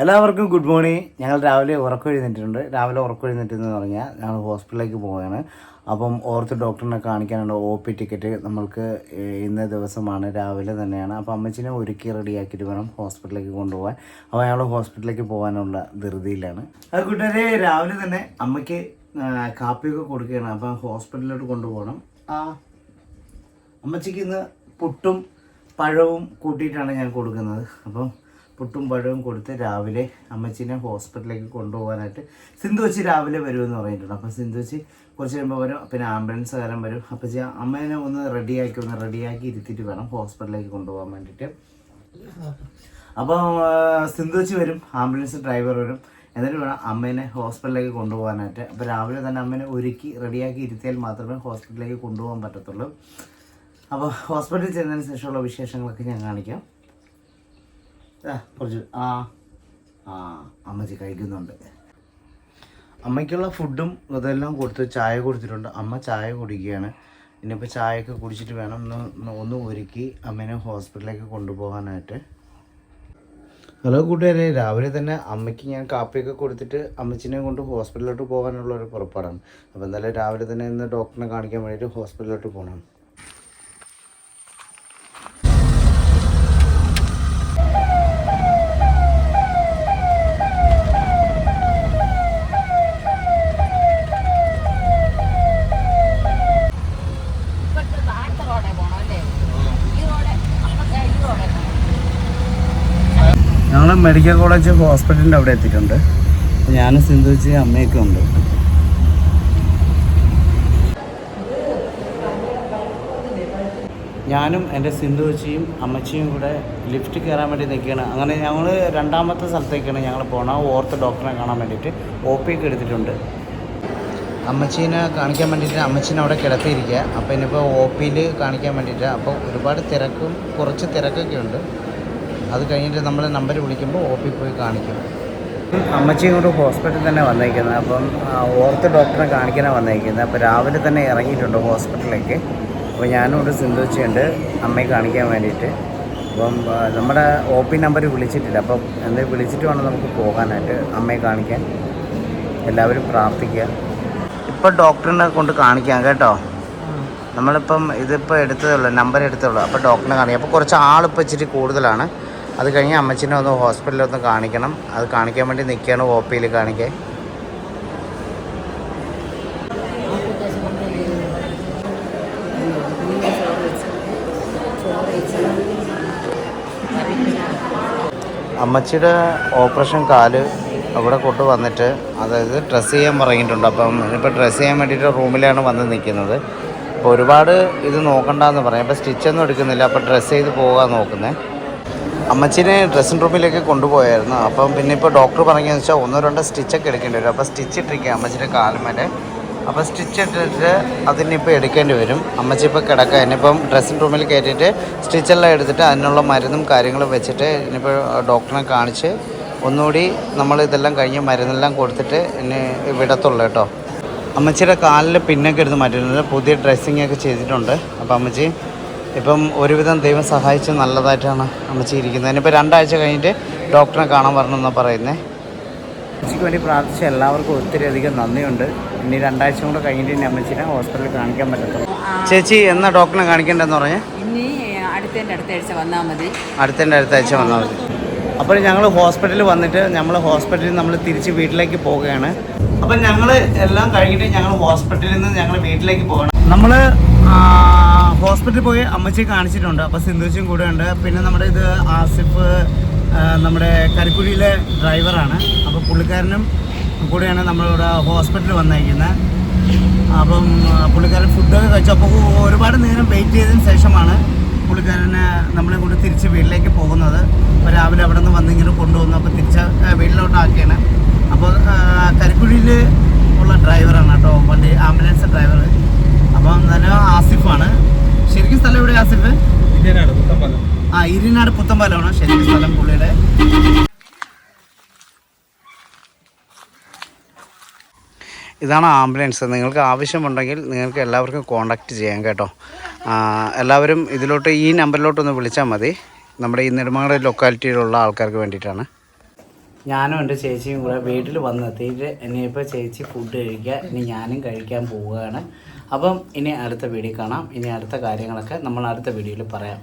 എല്ലാവർക്കും good morning. ഞങ്ങൾ രാവിലെ ഉറക്കൊഴുന്നിട്ടുണ്ട് രാവിലെ ഉറക്കൊഴുന്നിട്ടെന്ന് പറഞ്ഞാൽ ഞങ്ങൾ ഹോസ്പിറ്റലിലേക്ക് പോവുകയാണ് അപ്പം ഓർത്ത് ഡോക്ടറിനെ കാണിക്കാനുണ്ട് ഒ പി ടിക്കറ്റ് നമ്മൾക്ക് ഇന്ന ദിവസമാണ് രാവിലെ തന്നെയാണ്. അപ്പോൾ അമ്മച്ചിനെ ഒരുക്കി റെഡിയാക്കിയിട്ട് വേണം ഹോസ്പിറ്റലിലേക്ക് കൊണ്ടുപോകാൻ അപ്പോൾ ഞങ്ങൾ ഹോസ്പിറ്റലിലേക്ക് പോകാനുള്ള ധൃതിയിലാണ്. അത് കൂട്ടുകാരെ രാവിലെ തന്നെ അമ്മയ്ക്ക് കാപ്പിയൊക്കെ കൊടുക്കുകയാണ്. അപ്പം ഹോസ്പിറ്റലിലോട്ട് കൊണ്ടുപോകണം. ആ അമ്മച്ചിക്ക് ഇന്ന് പുട്ടും പഴവും കൂട്ടിയിട്ടാണ് ഞാൻ കൊടുക്കുന്നത്. അപ്പം പുട്ടും പഴവും കൊടുത്ത് രാവിലെ അമ്മച്ചിനെ ഹോസ്പിറ്റലിലേക്ക് കൊണ്ടുപോകാനായിട്ട് സിന്ധു വെച്ച് രാവിലെ വരുമെന്ന് പറഞ്ഞിട്ടുണ്ട്. അപ്പം സിന്ധു വെച്ച് കുറച്ച് കഴിയുമ്പോൾ വരും പിന്നെ ആംബുലൻസ് കാരം വരും. അപ്പം അമ്മേനെ ഒന്ന് റെഡിയാക്കി ഒന്ന് റെഡിയാക്കി ഇരുത്തിയിട്ട് വേണം ഹോസ്പിറ്റലിലേക്ക് കൊണ്ടുപോകാൻ വേണ്ടിയിട്ട്. അപ്പോൾ സിന്ധു വെച്ച് വരും ആംബുലൻസ് ഡ്രൈവർ വരും. എന്നിട്ട് വേണം അമ്മേനെ ഹോസ്പിറ്റലിലേക്ക് കൊണ്ടുപോകാനായിട്ട്. അപ്പോൾ രാവിലെ തന്നെ അമ്മേനെ ഒരുക്കി റെഡിയാക്കി ഇരുത്തിയാൽ മാത്രമേ ഹോസ്പിറ്റലിലേക്ക് കൊണ്ടുപോകാൻ പറ്റത്തുള്ളൂ. അപ്പോൾ ഹോസ്പിറ്റലിൽ ചെന്നതിന് ശേഷമുള്ള വിശേഷങ്ങളൊക്കെ ഞാൻ കാണിക്കാം. കുറച്ച് ആ ആ അമ്മച്ചി കഴിക്കുന്നുണ്ട്. അമ്മയ്ക്കുള്ള ഫുഡും അതെല്ലാം കൊടുത്ത് ചായ കൊടുത്തിട്ടുണ്ട്. അമ്മ ചായ കുടിക്കുകയാണ്. ഇനിയിപ്പോൾ ചായയൊക്കെ കുടിച്ചിട്ട് വേണം ഒന്ന് ഒന്ന് ഒരുക്കി അമ്മേനെ ഹോസ്പിറ്റലിലേക്ക് കൊണ്ടുപോകാനായിട്ട്. ഹലോ കൂട്ടുകാരെ രാവിലെ തന്നെ അമ്മയ്ക്ക് ഞാൻ കാപ്പിയൊക്കെ കൊടുത്തിട്ട് അമ്മച്ചിനെ കൊണ്ട് ഹോസ്പിറ്റലിലോട്ട് പോകാനുള്ള ഒരു പുറപ്പാടാണ്. അപ്പോൾ എന്തായാലും രാവിലെ തന്നെ ഇന്ന് ഡോക്ടറിനെ കാണിക്കാൻ വേണ്ടിയിട്ട് ഹോസ്പിറ്റലിലോട്ട് പോകണം മെഡിക്കൽ കോളേജ് ഹോസ്പിറ്റലിന്റെ അവിടെ എത്തിയിട്ടുണ്ട്. ഞാനും സിന്ധുവച്ച് അമ്മയൊക്കെ ഉണ്ട്. ഞാനും എന്റെ സിന്ധുവച്ചിയും അമ്മച്ചിയും കൂടെ ലിഫ്റ്റ് കയറാൻ വേണ്ടി നിൽക്കുകയാണ്. അങ്ങനെ ഞങ്ങൾ രണ്ടാമത്തെ സ്ഥലത്തേക്കാണ് ഞങ്ങൾ പോകണം ഓർത്ത് ഡോക്ടറെ കാണാൻ വേണ്ടിയിട്ട് ഒ പി ഒക്കെ എടുത്തിട്ടുണ്ട്. അമ്മച്ചീനെ കാണിക്കാൻ വേണ്ടിയിട്ട് അമ്മച്ചീനെ അവിടെ കിടത്തിയിരിക്കുക. അപ്പോൾ ഇനിയിപ്പോൾ ഒ പിയിൽ കാണിക്കാൻ വേണ്ടിയിട്ട് അപ്പോൾ ഒരുപാട് തിരക്കും കുറച്ച് തിരക്കൊക്കെ ഉണ്ട്. അത് കഴിഞ്ഞിട്ട് നമ്മൾ നമ്പർ വിളിക്കുമ്പോൾ ഒ പി പോയി കാണിക്കും. അമ്മച്ചി ഇങ്ങോട്ട് ഹോസ്പിറ്റലിൽ തന്നെ വന്നേക്കുന്നത് അപ്പം ഓർത്ത് ഡോക്ടറെ കാണിക്കാനാണ് വന്നേക്കുന്നത് അപ്പോൾ രാവിലെ തന്നെ ഇറങ്ങിയിട്ടുണ്ട് ഹോസ്പിറ്റലിലേക്ക്. അപ്പോൾ ഞാനും ഒരു സിന്ധുവച്ചുണ്ട് അമ്മയെ കാണിക്കാൻ വേണ്ടിയിട്ട്. അപ്പം നമ്മുടെ ഒ പി നമ്പർ വിളിച്ചിട്ടില്ല. അപ്പം എന്തെങ്കിലും വിളിച്ചിട്ട് വേണം നമുക്ക് പോകാനായിട്ട് അമ്മയെ കാണിക്കാൻ. എല്ലാവരും പ്രാർത്ഥിക്കുക. ഇപ്പോൾ ഡോക്ടറിനെ കൊണ്ട് കാണിക്കാം കേട്ടോ. നമ്മളിപ്പം ഇതിപ്പോൾ എടുത്തതേ ഉള്ളൂ. നമ്പർ എടുത്തേ ഉള്ളൂ. അപ്പോൾ ഡോക്ടറിനെ കാണിക്കാം. അപ്പോൾ കുറച്ച് ആളിപ്പോൾ ഇച്ചിരി കൂടുതലാണ്. അത് കഴിഞ്ഞ് അമ്മച്ചിനെ ഒന്ന് ഹോസ്പിറ്റലിൽ ഒന്ന് കാണിക്കണം. അത് കാണിക്കാൻ വേണ്ടി നിൽക്കുകയാണ് ഒ പിയിൽ കാണിക്കാൻ അമ്മച്ചിയുടെ ഓപ്പറേഷൻ കാൽ അവിടെ കൊണ്ട് വന്നിട്ട് അതായത് ഡ്രസ്സ് ചെയ്യാൻ പറഞ്ഞിട്ടുണ്ട്. അപ്പം ഇനിയിപ്പോൾ ഡ്രസ്സ് ചെയ്യാൻ വേണ്ടിയിട്ട് റൂമിലാണ് വന്ന് നിൽക്കുന്നത്. അപ്പോൾ ഒരുപാട് ഇത് നോക്കണ്ടെന്ന് പറഞ്ഞു അപ്പോൾ സ്റ്റിച്ചൊന്നും എടുക്കുന്നില്ല. അപ്പോൾ ഡ്രസ്സ് ചെയ്ത് പോകാൻ നോക്കുന്നത് അമ്മച്ചിനെ ഡ്രസ്സിംഗ് റൂമിലേക്ക് കൊണ്ടുപോയായിരുന്നു. അപ്പം പിന്നെ ഇപ്പോൾ ഡോക്ടർ പറഞ്ഞതെന്ന് വെച്ചാൽ ഒന്നോ രണ്ടോ സ്റ്റിച്ചൊക്കെ എടുക്കേണ്ടി വരും. അപ്പോൾ സ്റ്റിച്ച് ഇട്ടിരിക്കുക അമ്മച്ചിന്റെ കാലുമേലെ. അപ്പോൾ സ്റ്റിച്ച് ഇട്ടിട്ട് അതിനിപ്പോൾ എടുക്കേണ്ടി വരും. അമ്മച്ചി ഇപ്പോൾ കിടക്കുക ഇനിയിപ്പം ഡ്രസ്സിംഗ് റൂമിൽ കയറ്റിയിട്ട് സ്റ്റിച്ചെല്ലാം എടുത്തിട്ട് അതിനുള്ള മരുന്നും കാര്യങ്ങളും വെച്ചിട്ട് ഇനിയിപ്പോൾ ഡോക്ടറിനെ കാണിച്ച് ഒന്നുകൂടി നമ്മൾ ഇതെല്ലാം കഴിഞ്ഞ് മരുന്നെല്ലാം കൊടുത്തിട്ട് ഇനി വിടത്തുള്ളൂ കേട്ടോ. അമ്മച്ചിയുടെ കാലിൽ പിന്നൊക്കെ എടുത്ത് മാറ്റിയിട്ടുണ്ട്. പുതിയ ഡ്രസ്സിങ് ഒക്കെ ചെയ്തിട്ടുണ്ട്. അപ്പോൾ അമ്മച്ചി ഇപ്പം ഒരുവിധം ദൈവം സഹായിച്ച് നല്ലതായിട്ടാണ് അമ്മച്ചി ഇരിക്കുന്നത് ഇനിയിപ്പോൾ രണ്ടാഴ്ച കഴിഞ്ഞിട്ട് ഡോക്ടറെ കാണാൻ വരണമെന്നാണ് പറയുന്നത് അമ്മച്ചിക്ക് വേണ്ടി പ്രാർത്ഥിച്ച എല്ലാവർക്കും ഒത്തിരി അധികം നന്ദിയുണ്ട്. ഇനി രണ്ടാഴ്ച കൂടെ കഴിഞ്ഞിട്ട് ഇനി അമ്മച്ചിനെ ഹോസ്പിറ്റലിൽ കാണിക്കാൻ പറ്റത്തുള്ളൂ. ചേച്ചി എന്നാ ഡോക്ടറെ കാണിക്കേണ്ടതെന്ന് പറഞ്ഞാൽ ഇനി അടുത്തതിന്റെ അടുത്ത ആഴ്ച വന്നാൽ മതി. അടുത്തതിന്റെ അടുത്ത ആഴ്ച വന്നാൽ മതി. അപ്പോൾ ഞങ്ങൾ ഹോസ്പിറ്റലിൽ വന്നിട്ട് നമ്മൾ ഹോസ്പിറ്റലിൽ നമ്മൾ തിരിച്ച് വീട്ടിലേക്ക് പോവുകയാണ്. അപ്പം ഞങ്ങൾ എല്ലാം കഴിഞ്ഞിട്ട് ഞങ്ങൾ ഹോസ്പിറ്റലിൽ നിന്ന് ഞങ്ങൾ വീട്ടിലേക്ക് പോകണം നമ്മൾ ഹോസ്പിറ്റലിൽ പോയി അമ്മച്ചി കാണിച്ചിട്ടുണ്ട്. അപ്പോൾ സിന്ധുച്ചും കൂടെ ഉണ്ട്. പിന്നെ നമ്മുടെ ഇത് ആസിഫ് നമ്മുടെ കരിക്കുഴിയിലെ ഡ്രൈവറാണ് അപ്പോൾ പുള്ളിക്കാരനും കൂടെയാണ് നമ്മളിവിടെ ഹോസ്പിറ്റലിൽ വന്നേക്കുന്നത്. അപ്പം പുള്ളിക്കാരൻ ഫുഡൊക്കെ കഴിച്ചു. അപ്പോൾ ഒരുപാട് നേരം വെയിറ്റ് ചെയ്തതിന് ശേഷമാണ് പുള്ളിക്കാരന് നമ്മളെ കൊണ്ട് തിരിച്ച് വീട്ടിലേക്ക് പോകുന്നത്. അപ്പോൾ രാവിലെ അവിടെ നിന്ന് വന്നിങ്ങനെ കൊണ്ടുവന്നു. അപ്പോൾ തിരിച്ച് വീട്ടിലോട്ടാക്കിയാണ് അപ്പോൾ കരിക്കുഴിയിൽ ഉള്ള ഡ്രൈവറാണ് കേട്ടോ. വണ്ടി ആംബുലൻസ് ഡ്രൈവർ അപ്പം തന്നെ ആസിഫാണ്. ശരിക്കും സ്ഥലം എവിടെ ആസിഫ് ആ ഇരിനാട് പുത്തമ്പാലമാണ്? ശരിക്കും സ്ഥലം പുള്ളിയുടെ. ഇതാണ് ആംബുലൻസ്. നിങ്ങൾക്ക് ആവശ്യമുണ്ടെങ്കിൽ നിങ്ങൾക്ക് എല്ലാവർക്കും കോണ്ടാക്ട് ചെയ്യാം കേട്ടോ. എല്ലാവരും ഇതിലോട്ട് ഈ നമ്പറിലോട്ടൊന്ന് വിളിച്ചാൽ മതി. നമ്മുടെ ഈ നെടുമങ്ങാട് ലൊക്കാലിറ്റിയിലുള്ള ആൾക്കാർക്ക് വേണ്ടിയിട്ടാണ്. ഞാനും എന്റെ ചേച്ചിയും കൂടെ വീട്ടിൽ വന്നെത്തിയിട്ട് ഇനിയിപ്പോൾ ചേച്ചി ഫുഡ് കഴിക്കുക ഇനി ഞാനും കഴിക്കാൻ പോവുകയാണ്. അപ്പം ഇനി അടുത്ത വീഡിയോ കാണാം. ഇനി അടുത്ത കാര്യങ്ങളൊക്കെ നമ്മൾ അടുത്ത വീഡിയോയിൽ പറയാം.